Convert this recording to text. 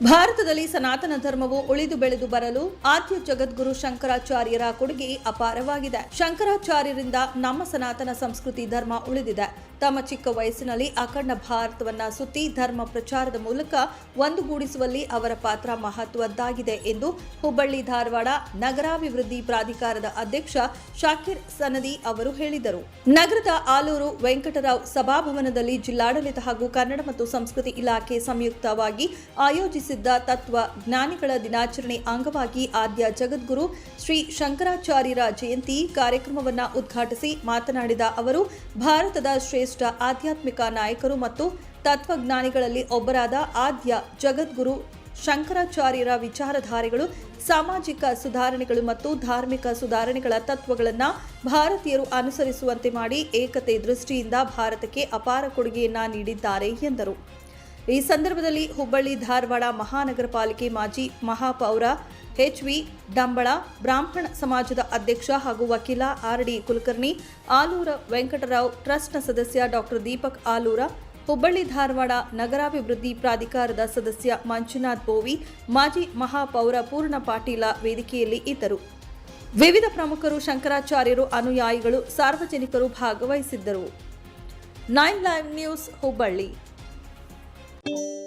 ಭಾರತದಲ್ಲಿ ಸನಾತನ ಧರ್ಮವು ಉಳಿದು ಬೆಳೆದು ಬರಲು ಆದ್ಯ ಜಗದ್ಗುರು ಶಂಕರಾಚಾರ್ಯರ ಕೊಡುಗೆ ಅಪಾರವಾಗಿದೆ. ಶಂಕರಾಚಾರ್ಯರಿಂದ ನಮ್ಮ ಸನಾತನ ಸಂಸ್ಕೃತಿ ಧರ್ಮ ಉಳಿದಿದೆ. ತಮ್ಮ ಚಿಕ್ಕ ವಯಸ್ಸಿನಲ್ಲಿ ಅಖಂಡ ಭಾರತವನ್ನ ಸುತ್ತಿ ಧರ್ಮ ಪ್ರಚಾರದ ಮೂಲಕ ಒಂದುಗೂಡಿಸುವಲ್ಲಿ ಅವರ ಪಾತ್ರ ಮಹತ್ವದ್ದಾಗಿದೆ ಎಂದು ಹುಬ್ಬಳ್ಳಿ ಧಾರವಾಡ ನಗರಾಭಿವೃದ್ಧಿ ಪ್ರಾಧಿಕಾರದ ಅಧ್ಯಕ್ಷ ಶಾಕಿರ್ ಸನದಿ ಅವರು ಹೇಳಿದರು. ನಗರದ ಆಲೂರು ವೆಂಕಟರಾವ್ ಸಭಾಭವನದಲ್ಲಿ ಜಿಲ್ಲಾಡಳಿತ ಹಾಗೂ ಕನ್ನಡ ಮತ್ತು ಸಂಸ್ಕೃತಿ ಇಲಾಖೆ ಸಂಯುಕ್ತವಾಗಿ ಆಯೋಜಿಸಿದ್ದ ತತ್ವ ಜ್ಞಾನಿಗಳ ದಿನಾಚರಣೆ ಅಂಗವಾಗಿ ಆದ್ಯ ಜಗದ್ಗುರು ಶ್ರೀ ಶಂಕರಾಚಾರ್ಯರ ಜಯಂತಿ ಕಾರ್ಯಕ್ರಮವನ್ನು ಉದ್ಘಾಟಿಸಿ ಮಾತನಾಡಿದ ಅವರು, ಭಾರತದ ಶ್ರೇಷ್ಠ ಆಧ್ಯಾತ್ಮಿಕ ನಾಯಕರು ಮತ್ತು ತತ್ವಜ್ಞಾನಿಗಳಲ್ಲಿ ಒಬ್ಬರಾದ ಆದ್ಯ ಜಗದ್ಗುರು ಶಂಕರಾಚಾರ್ಯರ ವಿಚಾರಧಾರೆಗಳು, ಸಾಮಾಜಿಕ ಸುಧಾರಣೆಗಳು ಮತ್ತು ಧಾರ್ಮಿಕ ಸುಧಾರಣೆಗಳ ತತ್ವಗಳನ್ನು ಭಾರತೀಯರು ಅನುಸರಿಸುವಂತೆ ಮಾಡಿ ಏಕತೆ ದೃಷ್ಟಿಯಿಂದ ಭಾರತಕ್ಕೆ ಅಪಾರ ಕೊಡುಗೆಯನ್ನ ನೀಡಿದ್ದಾರೆ ಎಂದರು. ಈ ಸಂದರ್ಭದಲ್ಲಿ ಹುಬ್ಬಳ್ಳಿ, ಧಾರವಾಡ ಮಹಾನಗರ ಪಾಲಿಕೆ ಮಾಜಿ ಮಹಾಪೌರ ಎಚ್ವಿ ಡಂಬಳ, ಬ್ರಾಹ್ಮಣ ಸಮಾಜದ ಅಧ್ಯಕ್ಷ ಹಾಗೂ ವಕೀಲ ಆರ್ ಡಿ ಕುಲಕರ್ಣಿ, ಆಲೂರ ವೆಂಕಟರಾವ್ ಟ್ರಸ್ಟ್ನ ಸದಸ್ಯ ಡಾಕ್ಟರ್ ದೀಪಕ್ ಆಲೂರ, ಹುಬ್ಬಳ್ಳಿ, ಧಾರವಾಡ ನಗರಾಭಿವೃದ್ಧಿ ಪ್ರಾಧಿಕಾರದ ಸದಸ್ಯ ಮಂಜುನಾಥ್ ಬೋವಿ, ಮಾಜಿ ಮಹಾಪೌರ ಪೂರ್ಣ ಪಾಟೀಲ ವೇದಿಕೆಯಲ್ಲಿ ಇದ್ದರು. ವಿವಿಧ ಪ್ರಮುಖರು, ಶಂಕರಾಚಾರ್ಯರು, ಅನುಯಾಯಿಗಳು, ಸಾರ್ವಜನಿಕರು ಭಾಗವಹಿಸಿದ್ದರು. Nine live news Hubballi. you